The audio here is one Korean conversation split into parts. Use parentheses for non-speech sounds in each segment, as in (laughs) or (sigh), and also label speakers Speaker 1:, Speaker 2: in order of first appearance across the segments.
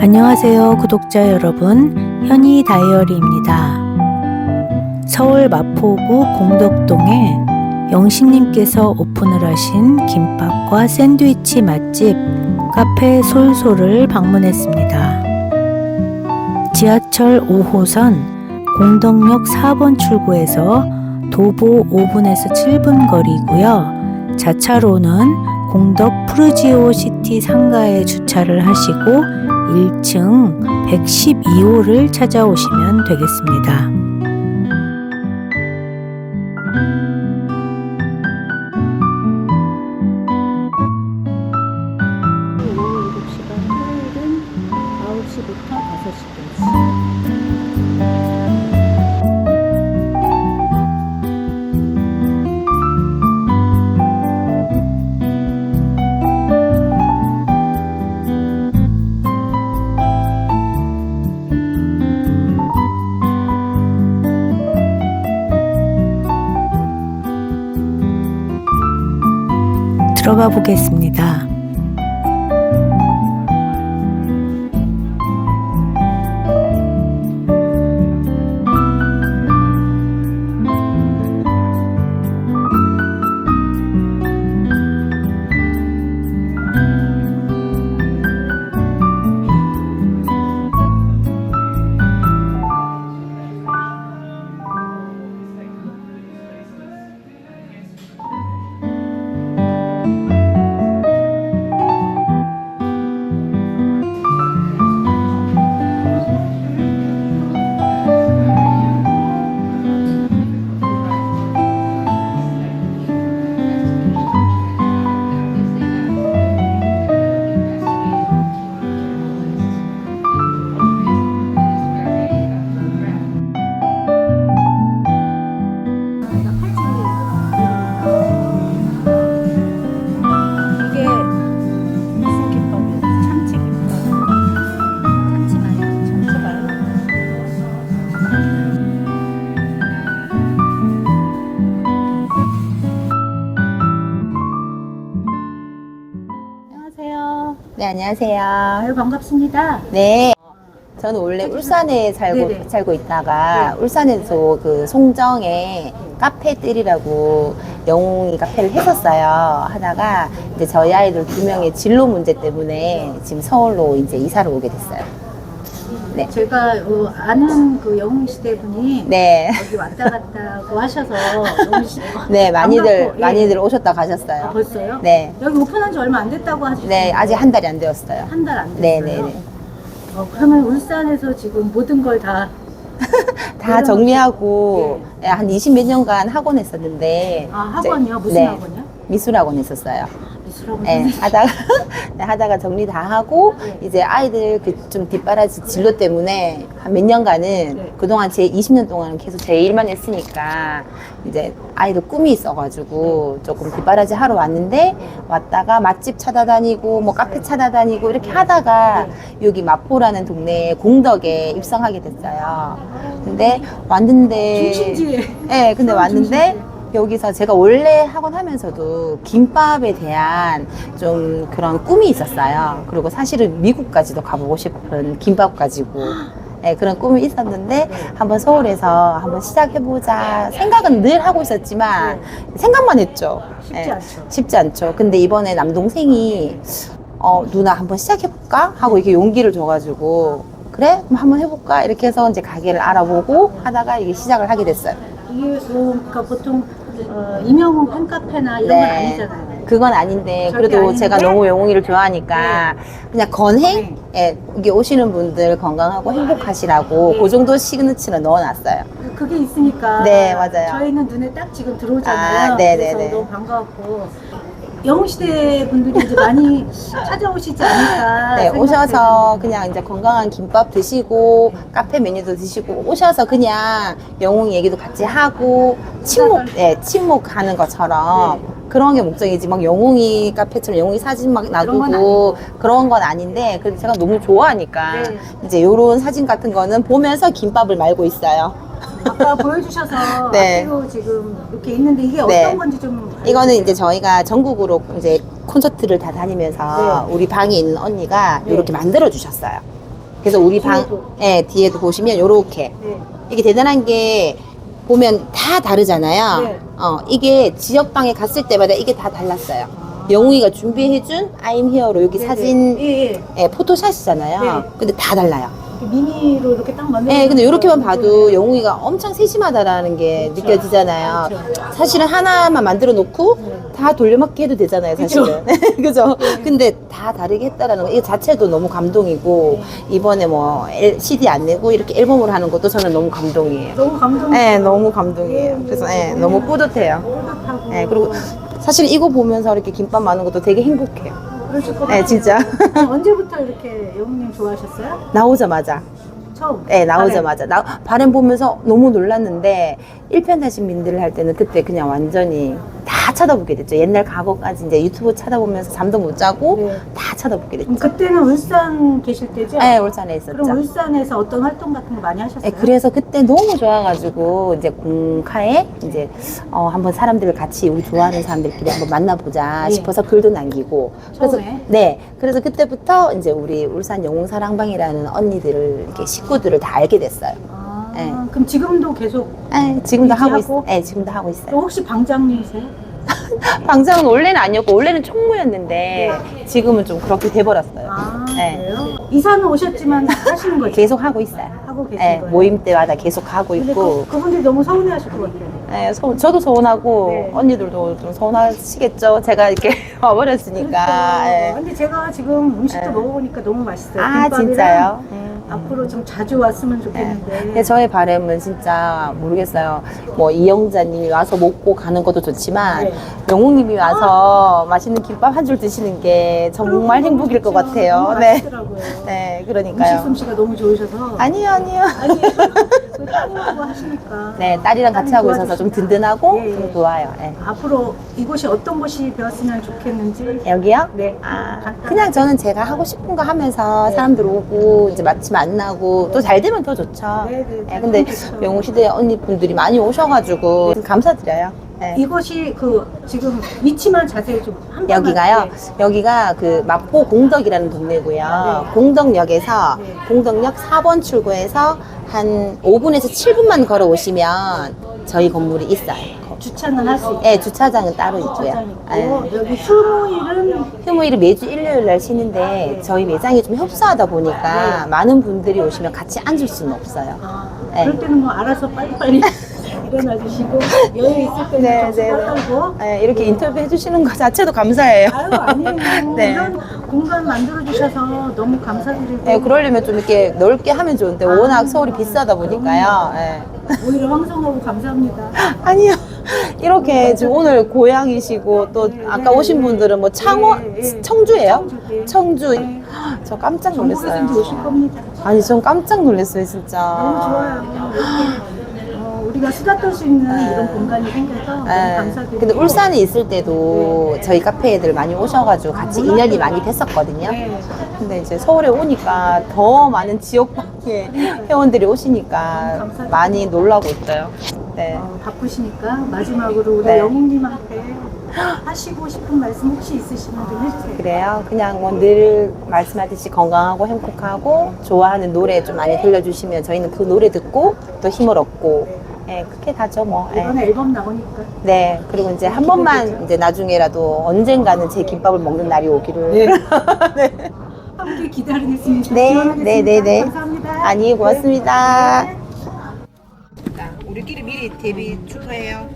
Speaker 1: 안녕하세요, 구독자 여러분. 현이 다이어리입니다. 서울 마포구 공덕동에 영신님께서 오픈을 하신 김밥과 샌드위치 맛집 카페 솔솔을 방문했습니다. 지하철 5호선 공덕역 4번 출구에서 도보 5분에서 7분 거리고요. 자차로는 공덕 푸르지오 시티 상가에 주차를 하시고 1층 112호를 찾아오시면 되겠습니다. 들어가 보겠습니다. 안녕하세요.
Speaker 2: 네.
Speaker 1: 아유 반갑습니다.
Speaker 2: 네. 저는 원래 울산에 살고,
Speaker 1: 네네.
Speaker 2: 살고 있다가
Speaker 1: 네.
Speaker 2: 울산에서 그 송정에 카페들이라고 영웅이 카페를 했었어요. 하다가 이제 저희 아이들 두 명의 진로 문제 때문에 지금 서울로 이제 이사를 오게 됐어요. 네.
Speaker 1: 제가 어, 아는 그 영웅 시대 분이
Speaker 2: 네.
Speaker 1: 여기 왔다 갔다 고 하셔서 너무 시- (laughs)
Speaker 2: 네, 많이들,
Speaker 1: 반갑고, 예.
Speaker 2: 많이들 오셨다
Speaker 1: 아,
Speaker 2: 가셨어요.
Speaker 1: 벌써요?
Speaker 2: 네.
Speaker 1: 여기 오픈한 지 얼마 안 됐다고 하시죠?
Speaker 2: 네, 아직 한 달이 안 되었어요.
Speaker 1: 한 달 안 됐어요.
Speaker 2: 네, 네, 네.
Speaker 1: 어, 그러면 울산에서 지금 모든 걸다 (laughs)
Speaker 2: 다 정리하고 네, 한20 몇 년간 학원 했었는데.
Speaker 1: 아, 학원이요? 무슨
Speaker 2: 네,
Speaker 1: 학원이요?
Speaker 2: 미술학원 했었어요.
Speaker 1: 미술학원
Speaker 2: 네,
Speaker 1: 선생님.
Speaker 2: 하다가 (laughs) 네, 하다가 정리 다 하고
Speaker 1: 네.
Speaker 2: 이제 아이들 그 좀 뒷바라지 진로 때문에 한 몇 년간은
Speaker 1: 네.
Speaker 2: 그동안 제 20년 동안 계속 제 일만 했으니까 이제 아이들 꿈이 있어가지고 조금 뒷바라지 하러 왔는데 왔다가 맛집 찾아다니고 뭐 카페 찾아다니고 이렇게 하다가 여기 마포라는 동네에 공덕에 입성하게 됐어요. 근데 왔는데
Speaker 1: 중심지에
Speaker 2: 네, 근데 왔는데. 여기서 제가 원래 학원 하면서도 김밥에 대한 좀 그런 꿈이 있었어요. 그리고 사실은 미국까지도 가보고 싶은 김밥 가지고. 네, 그런 꿈이 있었는데 한번 서울에서 한번 시작해보자 생각은 늘 하고 있었지만 생각만 했죠.
Speaker 1: 쉽지
Speaker 2: 네,
Speaker 1: 않죠.
Speaker 2: 쉽지 않죠. 근데 이번에 남동생이 어, 누나 한번 시작해볼까? 하고 이렇게 용기를 줘가지고 그래? 그럼 한번 해볼까? 이렇게 해서 이제 가게를 알아보고 하다가 이게 시작을 하게 됐어요.
Speaker 1: 이게 뭐 그러니까 보통 어, 임영웅 팬카페나 이런 건 아니잖아요.
Speaker 2: 그건 아닌데
Speaker 1: 절대
Speaker 2: 그래도 제가
Speaker 1: 아닌데?
Speaker 2: 너무 영웅이를 좋아하니까 그냥 건행
Speaker 1: 네.
Speaker 2: 예, 이게 오시는 분들 건강하고 행복하시라고
Speaker 1: 네.
Speaker 2: 그 정도 시그니처를 넣어놨어요.
Speaker 1: 그- 그게 있으니까
Speaker 2: 네, 맞아요.
Speaker 1: 저희는 눈에 딱 지금 들어오잖아요.
Speaker 2: 아, 네, 네,
Speaker 1: 그래서
Speaker 2: 네.
Speaker 1: 너무 반가웠고 영웅시대 분들이 이제 많이 찾아오시지 않을까
Speaker 2: 네. 오셔서 그냥 이제 건강한 김밥 드시고 카페 메뉴도 드시고 오셔서 그냥 영웅 얘기도 같이 하고 친목, 네, 친목하는 것처럼
Speaker 1: 네.
Speaker 2: 그런 게 목적이지 막 영웅이 카페처럼 영웅이 사진
Speaker 1: 막건
Speaker 2: 놔두고 그런 건 아닌데 그래도 제가 너무 좋아하니까
Speaker 1: 네.
Speaker 2: 이제 요런 사진 같은 거는 보면서 김밥을 말고 있어요.
Speaker 1: 아까 보여주셔서 (laughs)
Speaker 2: 네.
Speaker 1: 앞뒤로 지금 이렇게 있는데 이게
Speaker 2: 네.
Speaker 1: 어떤 건지 좀
Speaker 2: 이거는 이제 저희가 전국으로 이제 콘서트를 다 다니면서
Speaker 1: 네.
Speaker 2: 우리 방에 있는 언니가
Speaker 1: 네.
Speaker 2: 이렇게 만들어 주셨어요. 그래서 우리 방,
Speaker 1: 뒤에도.
Speaker 2: 예, 뒤에도 보시면 요렇게.
Speaker 1: 네.
Speaker 2: 이게 대단한 게 보면 다 다르잖아요.
Speaker 1: 네.
Speaker 2: 어, 이게 지역방에 갔을 때마다 이게 다 달랐어요.
Speaker 1: 아.
Speaker 2: 영웅이가 준비해준 I'm here로 여기
Speaker 1: 네네.
Speaker 2: 사진,
Speaker 1: 예, 예.
Speaker 2: 예, 포토샷이잖아요.
Speaker 1: 네.
Speaker 2: 근데 다 달라요.
Speaker 1: 미니로 이렇게 딱 만들어.
Speaker 2: 예, 근데 이렇게만 봐도 영웅이가 엄청 세심하다라는 게
Speaker 1: 그렇죠.
Speaker 2: 느껴지잖아요.
Speaker 1: 그렇죠.
Speaker 2: 사실은 하나만 만들어 놓고
Speaker 1: 네.
Speaker 2: 다 돌려막기 해도 되잖아요, 사실은. (laughs) 그죠? 근데 다 다르게 했다라는 거, 이 자체도 너무 감동이고, 이번에 뭐 엘- CD 안 내고 이렇게 앨범으로 하는 것도 저는 너무 감동이에요.
Speaker 1: 너무 감동.
Speaker 2: 네, 너무 감동이에요. 그래서 네, 너무 뿌듯해요.
Speaker 1: 뿌듯하고.
Speaker 2: 네, 그리고 사실 이거 보면서 이렇게 김밥 많은 것도 되게 행복해요.
Speaker 1: 그러실 것
Speaker 2: 네. 진짜. (laughs)
Speaker 1: 언제부터 이렇게 영웅님 좋아하셨어요?
Speaker 2: 나오자마자.
Speaker 1: 처음.
Speaker 2: 네, 나오자마자. 나, 발음 보면서 너무 놀랐는데, 1편 다신민들을 할 때는 그때 그냥 완전히 다 쳐다보게 됐죠. 옛날 과거까지 이제 유튜브 찾아보면서 잠도 못 자고
Speaker 1: 네.
Speaker 2: 다 쳐다보게
Speaker 1: 그럼
Speaker 2: 됐죠.
Speaker 1: 그때는 울산 계실 때죠?
Speaker 2: 네, 울산에 있었죠.
Speaker 1: 그럼 울산에서 어떤 활동 같은 거 많이 하셨어요?
Speaker 2: 네, 그래서 그때 너무 좋아가지고 이제 공카에 이제 어, 한번 사람들을 같이 우리 좋아하는 사람들끼리 한번 만나보자
Speaker 1: 예.
Speaker 2: 싶어서 글도 남기고 그래서
Speaker 1: 처음에?
Speaker 2: 네 그래서 그때부터 이제 우리 울산 영웅사랑방이라는 언니들을 이렇게 식구들을 다 알게 됐어요.
Speaker 1: 아,
Speaker 2: 네.
Speaker 1: 그럼 지금도 계속
Speaker 2: 네, 지금도 하고 있,
Speaker 1: 유지하고?
Speaker 2: 네, 지금도 하고 있어요.
Speaker 1: 또 혹시 방장님이세요? (laughs)
Speaker 2: 방장은 원래는 아니었고 원래는 총무였는데 지금은 좀 그렇게 돼버렸어요.
Speaker 1: 아,
Speaker 2: 네.
Speaker 1: 그래요? 이사는 오셨지만 (laughs) 하시는 거죠?
Speaker 2: 계속 하고 있어요.
Speaker 1: 하고 계신
Speaker 2: 네,
Speaker 1: 거예요?
Speaker 2: 모임 때마다 계속 하고
Speaker 1: 근데
Speaker 2: 있고.
Speaker 1: 그, 그분들이 너무 서운해하실 것 같아요.
Speaker 2: 네, 서, 저도 서운하고
Speaker 1: 네.
Speaker 2: 언니들도 좀 서운하시겠죠. 제가 이렇게 (laughs) 와버렸으니까. 네.
Speaker 1: 근데 제가 지금 음식도
Speaker 2: 네.
Speaker 1: 먹어보니까 너무 맛있어요.
Speaker 2: 아
Speaker 1: 김밥이랑
Speaker 2: 진짜요? 음.
Speaker 1: 앞으로 좀 자주 왔으면
Speaker 2: 네.
Speaker 1: 좋겠는데.
Speaker 2: 근데 저의 바람은 진짜 모르겠어요. 뭐 이영자님이 와서 먹고 가는 것도 좋지만
Speaker 1: 네.
Speaker 2: 영웅님이 와서 맛있는 김밥 한 줄 드시는 게 정말 행복일 것 같아요.
Speaker 1: 너무
Speaker 2: 네,
Speaker 1: 맛있더라고요.
Speaker 2: 네,
Speaker 1: 음식
Speaker 2: 그러니까요.
Speaker 1: 솜씨가 너무 좋으셔서.
Speaker 2: 아니요, 아니요.
Speaker 1: 아니, 그 따님하고 하시니까.
Speaker 2: 네, 딸이랑 같이 하고 있어서 좀 든든하고
Speaker 1: 예, 예.
Speaker 2: 좀 좋아요. 네.
Speaker 1: 앞으로 이곳이 어떤 곳이 되었으면 좋겠는지.
Speaker 2: 여기요?
Speaker 1: 네.
Speaker 2: 아,
Speaker 1: 간단하게.
Speaker 2: 그냥 저는 제가 하고 싶은 거 하면서
Speaker 1: 네.
Speaker 2: 사람들 오고 이제 마치 만나고 또 잘 되면 더 좋죠.
Speaker 1: 네, 네,
Speaker 2: 예, 근데
Speaker 1: 좋죠.
Speaker 2: 영웅시대 언니분들이 많이 오셔가지고 감사드려요. 네.
Speaker 1: 이곳이 그 지금 위치만 자세히 좀한
Speaker 2: 여기가요. 여기가 그 마포 공덕이라는 동네고요.
Speaker 1: 네.
Speaker 2: 공덕역에서
Speaker 1: 네.
Speaker 2: 공덕역 4번 출구에서 한 5분에서 7분만 걸어 오시면 저희 건물이 있어요.
Speaker 1: 주차는 할 수 있고.
Speaker 2: 네, 주차장은 따로 있고요. 네.
Speaker 1: 여기 휴무일은
Speaker 2: 휴무일은 매주 일요일 날 쉬는데 저희 매장이 좀 협소하다 보니까 많은 분들이 오시면 같이 앉을 수는 없어요.
Speaker 1: 아,
Speaker 2: 네.
Speaker 1: 그럴 때는 뭐 알아서 빨리빨리 (laughs) 일어나 주시고 여유 있을 때는
Speaker 2: 네,
Speaker 1: 좀
Speaker 2: 네, 네. 네, 이렇게 인터뷰 해주시는 것 자체도 감사해요.
Speaker 1: 아유 아니에요 (laughs)
Speaker 2: 네.
Speaker 1: 이런 공간 만들어 주셔서 너무 감사드리고
Speaker 2: 네, 그러려면 좀 이렇게 넓게 하면 좋은데 워낙 서울이 비싸다 보니까요. 네.
Speaker 1: 오히려 황송하고 감사합니다 (laughs)
Speaker 2: 아니요. 이렇게 지금 오늘 고향이시고 또
Speaker 1: 네,
Speaker 2: 아까
Speaker 1: 네,
Speaker 2: 오신 분들은 뭐 창원,
Speaker 1: 네, 네.
Speaker 2: 청주예요?
Speaker 1: 청주, 네. 네.
Speaker 2: 저 깜짝
Speaker 1: 전국에서
Speaker 2: 놀랐어요.
Speaker 1: 오실 겁니다
Speaker 2: 아니, 전 깜짝 놀랐어요, 진짜.
Speaker 1: 너무 좋아요 우리가 수다 떨 수 있는
Speaker 2: 네.
Speaker 1: 이런 공간이 생겨서 너무
Speaker 2: 네.
Speaker 1: 감사드리고
Speaker 2: 근데 울산에 있을 때도 저희 카페 애들 많이 오셔가지고 같이 인연이 많이 됐었거든요.
Speaker 1: 네.
Speaker 2: 근데 이제 서울에 오니까 더 많은 지역방의 (laughs) 회원들이 오시니까
Speaker 1: 감사드립니다.
Speaker 2: 많이 놀라고 있어요. 네.
Speaker 1: 어, 바쁘시니까 마지막으로 우리
Speaker 2: 네.
Speaker 1: 영웅님한테 하시고 싶은 말씀 혹시 있으시면 좀 해주세요.
Speaker 2: 그래요. 그냥 뭐 늘 말씀하듯이 건강하고 행복하고 좋아하는 노래 좀 많이 들려주시면 저희는 그 노래 듣고 또 힘을 얻고 예, 그렇게 다죠 뭐. 예.
Speaker 1: 이번에 앨범 나오니까
Speaker 2: 네. 그리고 이제 한 번만 이제 나중에라도 언젠가는 제 김밥을 먹는 날이 오기를. (laughs)
Speaker 1: 네. 함께 기다리겠습니다.
Speaker 2: 네,
Speaker 1: 기원하겠습니다.
Speaker 2: 네, 네, 네.
Speaker 1: 감사합니다.
Speaker 2: 아니, 고맙습니다.
Speaker 1: 네.
Speaker 2: 우리끼리 미리 데뷔 축하해요.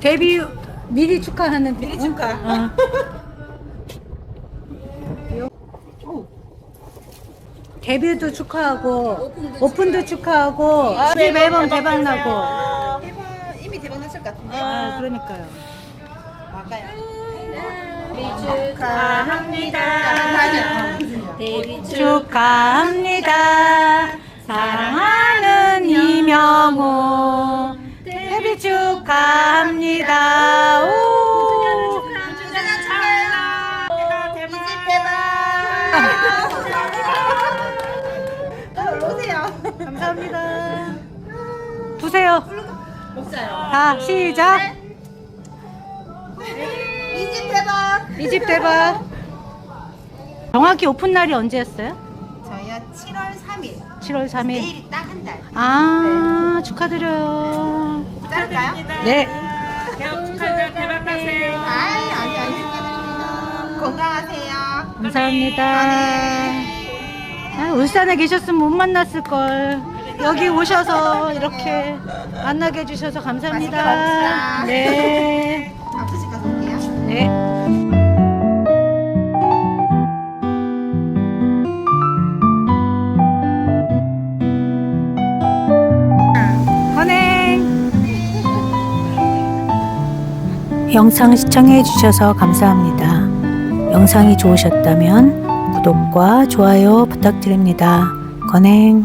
Speaker 1: 데뷔 미리 축하하는
Speaker 2: 미리 축하.
Speaker 1: 어. (laughs) 데뷔도 축하하고 오픈도 축하하고 집 앨범 대박 나고
Speaker 2: 대박, 이미 대박 났을 것 같은데.
Speaker 1: 아 그러니까요.
Speaker 2: 맞아요.
Speaker 1: 축하합니다. 사랑하는 이명호 데뷔 축하합니다. 오. 감사합니다. 부세요. 자, 시작. 이집 대박. 이 집 대박. 정확히 오픈 날이 언제였어요?
Speaker 2: 7월 3일.
Speaker 1: 7월 3일.
Speaker 2: 내일이 딱 한 달.
Speaker 1: 아, 축하드려요.
Speaker 2: 자를까요?
Speaker 1: 네.
Speaker 2: 아이, 아니, 아니. 건강하세요.
Speaker 1: 감사합니다. 아, 울산에 계셨으면 못 만났을 걸. 여기 오셔서 이렇게 만나게 해주셔서 감사합니다. 네.
Speaker 2: 아프실.
Speaker 1: 네. 영상 시청해 주셔서 감사합니다. 영상이 좋으셨다면 구독과 좋아요 부탁드립니다. 건행